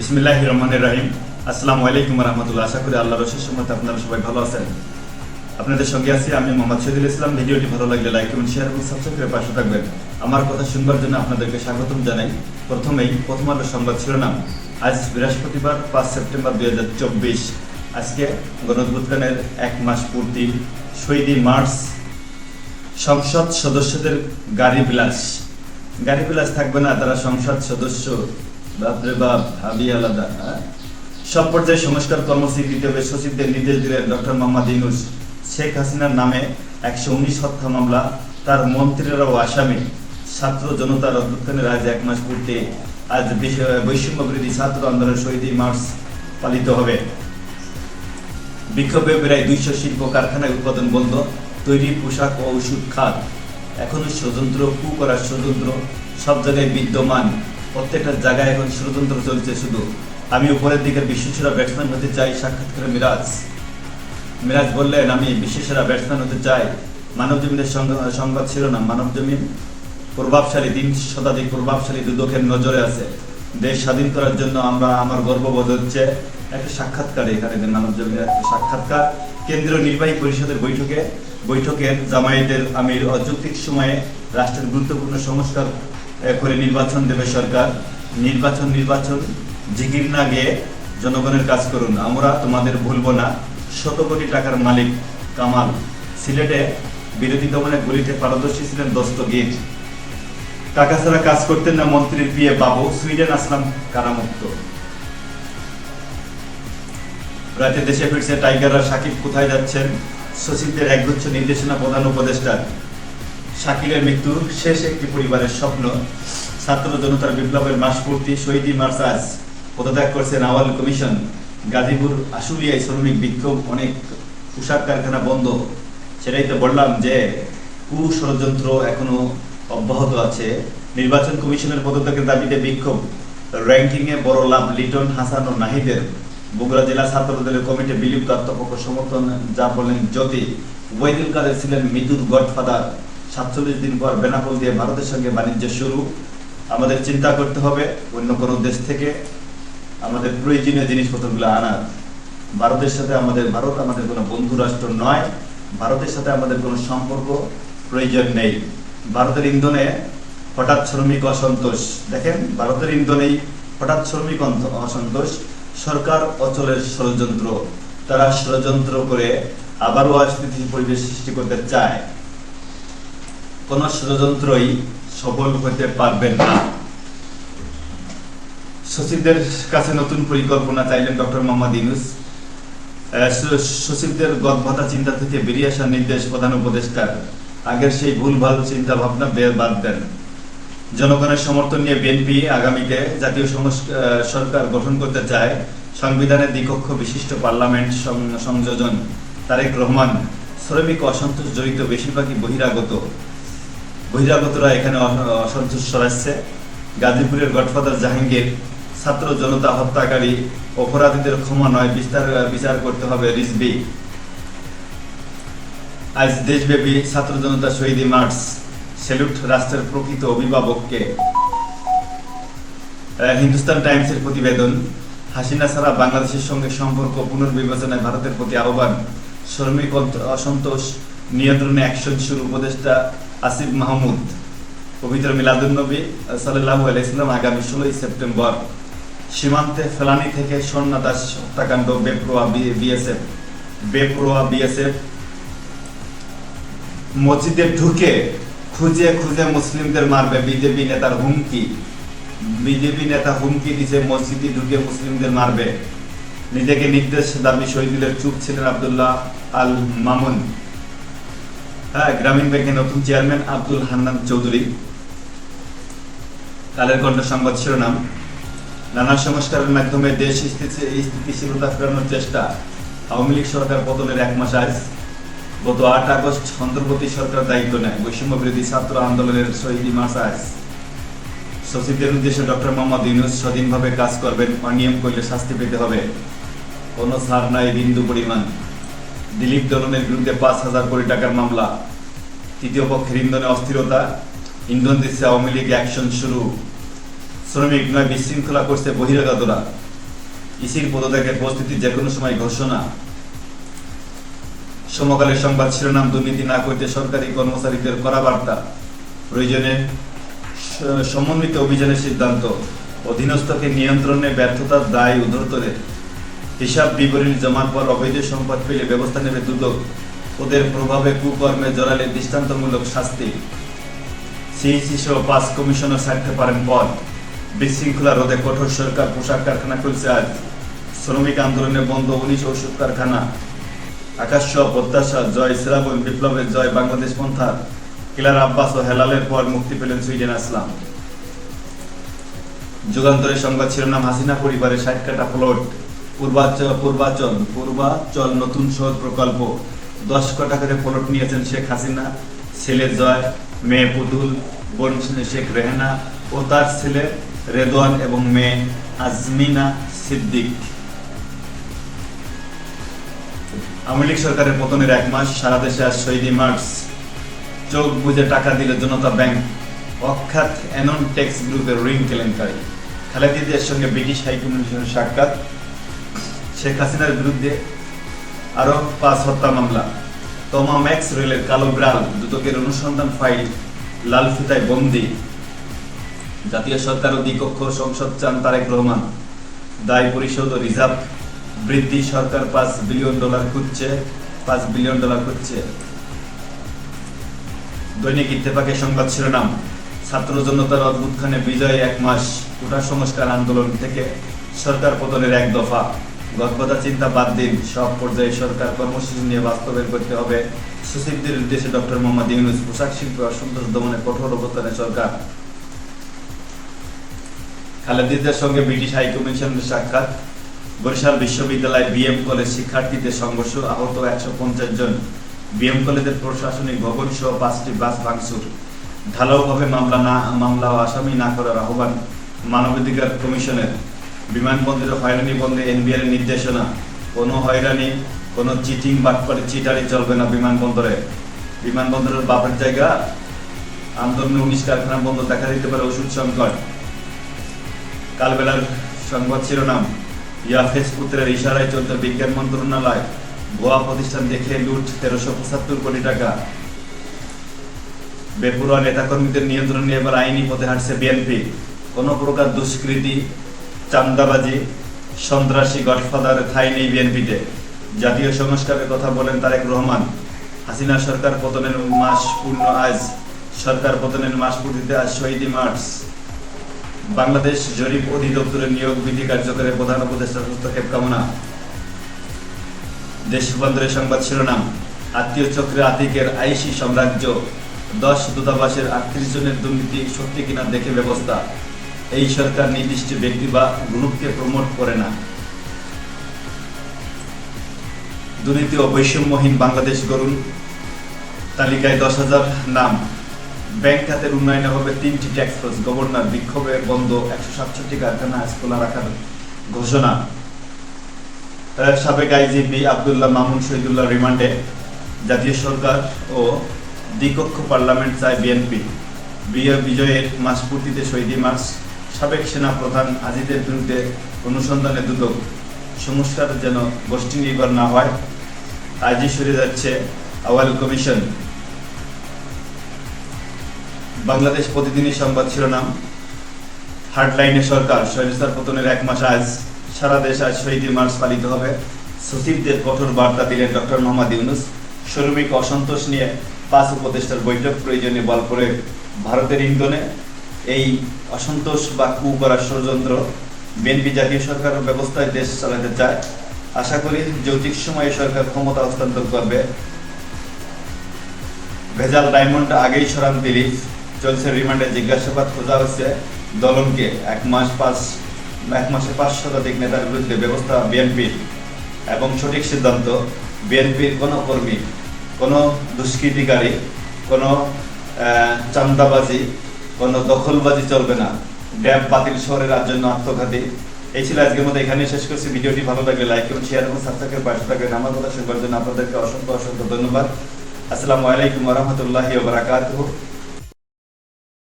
বিসমিল্লাহ রহমান রাহিম আসসালামু আলাইকুম রহমতুল্লাহ। আশা করি আল্লাহ রশির সময় আপনারা সবাই ভালো আছেন। আপনাদের সঙ্গে আছি আমি মোহাম্মদ শহীদুল ইসলাম। ভিডিওটি ভালো লাগলে লাইক এবং শেয়ার এবং সাবস্ক্রাইব করে পাশে থাকবেন। আমার কথা শুনবার জন্য আপনাদেরকে স্বাগতম জানাই। প্রথমেই প্রথম আলো সংবাদ শিরোনাম। আজ বৃহস্পতিবার, পাঁচ সেপ্টেম্বর দুই হাজার চব্বিশ। আজকে গণঅভ্যুত্থানের এক মাস পূর্তি। শহীদি মার্চ। সংসদ সদস্যদের গাড়ি বিলাস। গাড়ি বিলাস থাকবে না, তারা সংসদ সদস্য। বাপরে বাপ আলাদা? সব পর্যায়ে সংস্কার কর্মসূচি দিতে হবে, সচিবদের নির্দেশ দিলেন ডক্টর মোহাম্মদ ইউনুস। শেখ হাসিনার নামে একশো উনিশ হত্যা মামলা, তার মন্ত্রীরাও আসামি। ছাত্র জনতার অভ্যুত্থানের আজ এক মাস আজ বৈষম্য ছাত্র আন্দোলনের শহীদ মার্চ পালিত হবে। বিক্ষোভে প্রায় দুইশো শিল্প কারখানায় উৎপাদন বন্ধ, তৈরি পোশাক ও ওষুধ খাত। এখনও ষড়যন্ত্র কু করার ষড়যন্ত্র সব জায়গায় বিদ্যমান। প্রত্যেকটা জায়গায় এখন ষড়যন্ত্র চলছে শুধু। আমি উপরের দিকের বিশ্বসেরা ব্যাটসম্যান হতে চাই সাক্ষাৎকারে মিরাজ। মিরাজ বললেন, আমি বিশ্বসেরা ব্যাটসম্যান হতে চাই। মানব জমিনের সংবাদ ছিল না মানব জমিন প্রভাবশালী, তিন শতাধিক প্রভাবশালী দুদকের নজরে আছে। দেশ স্বাধীন করার জন্য আমরা, আমার গর্ববোধ হচ্ছে একটা সাক্ষাৎকার এখানে দেন মানব জমিনের একটা সাক্ষাৎকার। কেন্দ্রীয় নির্বাহী পরিষদের বৈঠকে বৈঠকের জামায়াতের আমির অযৌক্তিক সময়ে রাষ্ট্রের গুরুত্বপূর্ণ সংস্কার করে নির্বাচন দেবে সরকার। নির্বাচন নির্বাচন। জিকির না গিয়ে জনগণের কাজ করুন। আমরা তোমাদের ভুলবো না। শত কোটি টাকার মালিক কামাল। সিলেটে বিরোধী দমনের গুলিতে পারদর্শী ছিলেন দস্তগীর। টাকা ছাড়া কাজ করতেন না মন্ত্রীর বিয়ে বাবু। সুইডেন আসলাম কারামুক্ত। রাতে দেশে ফিরছে টাইগার আর সাকিব কোথায় যাচ্ছেন? সচিবদের একগুচ্ছ নির্দেশনা প্রধান উপদেষ্টার শাকিলের মৃত্যু, শেষ একটি পরিবারের স্বপ্ন। ছাত্র জনতার বিপ্লবের মাস পূর্তি শহীদি মার্চ আজ পদত্যাগ করছেন আওয়াল কমিশন। গাজীপুর, আশুলিয়ায় শ্রমিক বিক্ষোভ, অনেক পোশাক কারখানা বন্ধ। সেটাই তো বললাম যে কু ষড়যন্ত্র এখনও অব্যাহত আছে। নির্বাচন কমিশনের পদত্যাগের দাবিতে বিক্ষোভ। র্যাঙ্কিংয়ে বড় লাভ লিটন, হাসান ও নাহিদের। বগুড়া জেলা ছাত্র দলের কমিটি বিলুপ্ত আত্মপক্ষ সমর্থন, যা বলেন জ্যোতি। ওয়াইদুল কাদের ছিলেন মৃত্যুর গডফাদার। সাতচল্লিশ দিন পর বেনাপোল দিয়ে ভারতের সঙ্গে বাণিজ্য শুরু। আমাদের চিন্তা করতে হবে, অন্য কোনো দেশ থেকে আমাদের প্রয়োজনীয় জিনিসপত্রগুলো আনার ভারতের সাথে আমাদের, ভারত আমাদের কোনো বন্ধু রাষ্ট্র নয়। ভারতের সাথে আমাদের কোনো সম্পর্ক প্রয়োজন নেই। ভারতের ইন্ধনে হঠাৎ শ্রমিক অসন্তোষ। দেখেন, ভারতের ইন্ধনেই হঠাৎ শ্রমিক অসন্তোষ। সরকার অচলের ষড়যন্ত্র। তারা ষড়যন্ত্র করে আবারও অস্থিতিশীল পরিবেশ সৃষ্টি করতে চায়। কোন ষড়যন্ত্রই সফল হতে পারবেন না। সচিবদের কাছে নতুন পরিকল্পনা চাইলেন ডক্টর মোহাম্মদ ইউনুস। সচিবদের গদভাতা চিন্তা থেকে বেরিয়ে আসার নির্দেশ প্রধান উপদেষ্টার। আগের সেই ভুলভাল চিন্তা ভাবনা বাদ দেন। জনগণের সমর্থন নিয়ে বিএনপি আগামীতে জাতীয় সরকার গঠন করতে চায় সংবিধানের দ্বিকক্ষ বিশিষ্ট পার্লামেন্ট সংযোজন তারেক রহমান। শ্রমিক অসন্তোষ জড়িত বেশিরভাগই বহিরাগত। বহিরাগতরা এখানে অসন্তোষ সরাচ্ছে গাজীপুরের গডফাদার জাহাঙ্গীর, ছাত্র জনতা হত্যাকারী, অপরাধীদের ক্ষমা নয়, বিস্তার, বিচার করতে হবে রিজবি আজ দেশব্যাপী ছাত্র জনতা শহীদ মার্চ, সেলুট রাষ্ট্রের প্রকৃত অভিভাবককে। হিন্দুস্তান টাইমসের প্রতিবেদন, হাসিনা ছাড়া বাংলাদেশের সঙ্গে সম্পর্ক পুনর্বিবেচনায় ভারতের প্রতি আহ্বান, শ্রমিক অসন্তোষ নিয়ন্ত্রণে অ্যাকশন শুরু, উপদেষ্টা আসিফ মাহমুদ, পবিত্র মিলাদুন্নবী সাল্লাহ আলাইসলাম আগামী ষোলোই সেপ্টেম্বর সীমান্তে ফেলানি থেকে স্বর্ণা দাস হত্যাকাণ্ড বেপরোয়া বিএসএফ বেপরোয়া বিএসএফ মসজিদে ঢুকে খুঁজে খুঁজে মুসলিমদের মারবে। বিজেপি নেতার হুমকি, বিজেপি নেতা হুমকি দিছে, মসজিদে ঢুকে মুসলিমদের মারবে। নিজেকে নির্দেশ দাবি শহীদুলের চুপ ছিলেন আব্দুল্লাহ আল মামুন হ্যাঁ গ্রামীণ ব্যাংকের নতুন চেয়ারম্যান আব্দুল হান্নান চৌধুরী। কালের কণ্ঠ সংবাদ শিরোনাম। নানা সংস্কারের মাধ্যমে দেশ স্থিতিশীলতা ফেরানোর চেষ্টা আওয়ামী লীগ সরকার পতনের এক মাস আজ। গত আট আগস্ট অন্তর্বর্তী সরকার দায়িত্ব নেয়। বৈষম্য বিরোধী ছাত্র আন্দোলনের শহীদ মাস আজ। সচিবদের উদ্দেশ্যে ডক্টর মোহাম্মদ ইউনুস স্বাধীনভাবে কাজ করবেন। অনিয়ম করলে শাস্তি পেতে হবে। কোনো ছাড় নাই বিন্দু পরিমাণ। দিলীপ দলনের বিরুদ্ধে পাঁচ হাজার কোটি টাকার মামলা। তৃতীয় পক্ষের ইন্ধনে অস্থিরতা। ইন্ধন দিচ্ছে আওয়ামী লীগ, অ্যাকশন শুরু। শ্রমিক নয়, বিশৃঙ্খলা করছে বহিরাগতরা। ইসির পদত্যাগের প্রস্তুতি যে কোনো সময় ঘোষণা। সমকালের সংবাদ শিরোনাম দুর্নীতি না করতে সরকারি কর্মচারীদের করা বার্তা। প্রয়োজনে সমন্বিত অভিযানের সিদ্ধান্ত। অধীনস্থকে নিয়ন্ত্রণে ব্যর্থতার দায় উদ্ধর্তরে হিসাব বিবরণী জমার পর অবৈধ সম্পদ পেলে ব্যবস্থা নেবে দুদক। ওদের প্রভাবে কুকর্মে জড়ালে দৃষ্টান্তমূলক শাস্তি। সিইসি সহ পাঁচ কমিশনার ছাড়তে পারেন পদ বিশৃঙ্খলা রোধে কঠোর সরকার পোশাক কারখানা খুলছে আজ। শ্রমিক আন্দোলনে বন্ধ উনিশ ওষুধ কারখানা। আকাশ প্রত্যাশা, জয় শ্রাবণ বিপ্লবের জয় বাংলাদেশ পন্থা। কিলার আব্বাস ও হেলালের পর মুক্তি পেলেন সুইডেন আসলাম। যুগান্তরের সংবাদ শিরোনাম হাসিনা পরিবারের ষাট কাটা প্লট। পূর্বাচল পূর্বাচল পূর্বাচল নতুন শহর প্রকল্প। দশ কাটা করে প্লট নিয়েছেন শেখ হাসিনা, ছেলে জয়, মেয়ে পুতুল, বোন শেখ রেহানা ও তার ছেলে রেদওয়ান এবং মেয়ে আজমিনা সিদ্দিক। আওয়ামী লীগ সরকারের পতনের এক মাস সারা দেশে আজ শহীদি মার্চ চোখ বুঝে টাকা দিল জনতা ব্যাংক। অখ্যাত অ্যানন টেক্স গ্রুপের ঋণ কেলেঙ্কারি। খালেদিদের সঙ্গে ব্রিটিশ হাইকমিশনের সাক্ষাৎ। শেখ হাসিনার বিরুদ্ধে আরও পাঁচ হত্যা মামলা তমা ম্যাক্স রেলের কালো বিড়াল, দুদকের অনুসন্ধান ফাইল, লাল ফিতায় বন্দি। জাতীয় সরকার ও দ্বিকক্ষ সংসদ চান তারেক রহমান। দায় পরিশোধ ও রিজার্ভ। বৃদ্ধি সরকার পাঁচ বিলিয়ন ডলার খুঁজছে, পাঁচ বিলিয়ন ডলার খুঁজছে। দৈনিক ইত্তেফাকের সংবাদ শিরোনাম, ছাত্র জনতার অদ্ভুত খানে বিজয় এক মাস, কোটা সংস্কার আন্দোলন থেকে সরকার পতনের এক দফা। গল্পতা চিন্তা বাদ দিন। সব পর্যায়ে সরকার কর্মসূচি নিয়ে বাস্তবায়ন করতে হবে। সচিবদের উদ্দেশ্যে ডক্টর মোহাম্মদ ইউনুস পোশাক শিল্পে অসন্তোষ দমনে কঠোর অবস্থানে সরকার। খালেদিদের সঙ্গে ব্রিটিশ হাইকমিশনের সাক্ষাৎ। বরিশাল বিশ্ববিদ্যালয় বিএম কলেজ শিক্ষার্থীদের সংঘর্ষ, আহত একশো পঞ্চাশ জন। বিএম কলেজের প্রশাসনিক ভবন সহ পাঁচটি বাস ভাঙচুর। ঢালাওভাবে মামলা না, মামলা ও আসামি না করার আহ্বান মানবাধিকার কমিশনের। বিমানবন্দরে হয়রানি বন্ধে এনবিআর নির্দেশনা। কোনো হয়রানি, কোনো চিটিং বাটপারি চিটারি চলবে না বিমানবন্দরে। বিমানবন্দরের বাপের জায়গা আন্দোলনে উনিশ কারখানা বন্ধ দেখা দিতে পারে ওষুধ সংকট। কালবেলার সংবাদ শিরোনাম ইয়াফেজ পুত্রের ইশারায় চলতে বিজ্ঞান মন্ত্রণালয়, ভুয়া প্রতিষ্ঠান দেখে লুট তেরোশো পঁচাত্তর কোটি টাকা। বেপরোয়া নেতাকর্মীদের নিয়ন্ত্রণ নিয়ে এবার আইনি পথে হাঁটছে বিএনপি। কোনো প্রকার দুষ্কৃতি চান্দাবাজি, সন্ত্রাসী গডফাদার নেই বিএনপিতে। জাতীয় সংস্কারের কথা বলেন তারেক রহমান। হাসিনা সরকার পতনের মাস পূর্ণ আজ। সরকার পতনের মাস পূর্তিতে আজ শহীদি মার্চ বাংলাদেশ জরিপ অধিদপ্তরের নিয়োগ বিধি কার্যকরের প্রধান উপদেষ্টা হস্তক্ষেপ কামনা। দেশ রূপান্তরের সংবাদ শিরোনাম, আত্মীয় চক্রে আতিকের আইসি সাম্রাজ্য। দশ দূতাবাসের আটত্রিশ জনের দুর্নীতি সত্যি কিনা দেখে ব্যবস্থা। এই সরকার নির্দিষ্ট ব্যক্তি বা গ্রুপকে প্রমোট করে না। দুর্নীতি ও বৈষম্যহীন বাংলাদেশ গড়ুন। তালিকায় দশ হাজার নাম। ব্যাংক খাতের উন্নয়নে হবে তিনটি ট্যাক্স ফোর্স গভর্নর বিক্ষোভে বন্ধ একশো সাতষট্টি কারখানা খোলা রাখার ঘোষণা। সাবেক আইজিপি আবদুল্লাহ মামুন শহীদুল্লাহ রিমান্ডে জাতীয় সরকার ও দ্বিকক্ষ পার্লামেন্ট চায় বিএনপি। বিজয়ের মাস পূর্তিতে শহীদি মার্চ সাবেক সেনা প্রধান আজিদের বিরুদ্ধে অনুসন্ধানে দুদক সংস্কার যেন গোষ্ঠী নির্ভর না হয়, আজই সরে যাচ্ছে আওয়াল কমিশন। বাংলাদেশ প্রতিদিনই সংবাদ শিরোনাম, হার্ডলাইনে সরকার স্বৈরাচার পতনের এক মাস আজ, সারা দেশ আজ শহীদ মার্চ পালিত হবে। সচিবদের কঠোর বার্তা দিলেন ডক্টর মোহাম্মদ ইউনুস। শ্রমিক অসন্তোষ নিয়ে পাঁচ উপদেষ্টার বৈঠক প্রয়োজনে বল প্রয়োগ ভারতের ইন্ধনে। এই অসন্তোষ বা কু করার ষড়যন্ত্র বিএনপি জাতীয় সরকার ব্যবস্থায় দেশ চালাতে চায়। আশা করি যৌতিক সময়ে সরকার ক্ষমতা হস্তান্তর করবে। ভেজাল ডায়মন্ড আগেই সরান দিলীপ চলছে রিমান্ডে জিজ্ঞাসাবাদ, খোঁজা হচ্ছে দলনকে এক মাস পাঁচ, এক মাসে পাঁচ শতাধিক নেতার বিরুদ্ধে ব্যবস্থা বিএনপির। এবং সঠিক সিদ্ধান্ত, বিএনপির কোনো কর্মী, কোনো দুষ্কৃতিকারী, কোনো চান্দাবাজি কোনো দখলবাজি চলবে না। ড্যাব বাতিল শহরের রাজ্য জন্য আত্মঘাতী। এই ছিল আজকের মতো এখানে শেষ করছি। ভিডিওটি ভালো লাগলে লাইক এবং শেয়ার এবং সাবস্ক্রাইব পাশে থাকবেন। আমার কথা শুনবার জন্য আপনাদেরকে অসংখ্য অসংখ্য ধন্যবাদ। আসসালামু আলাইকুম রহমতুল্লাহি বারাকাতুহু।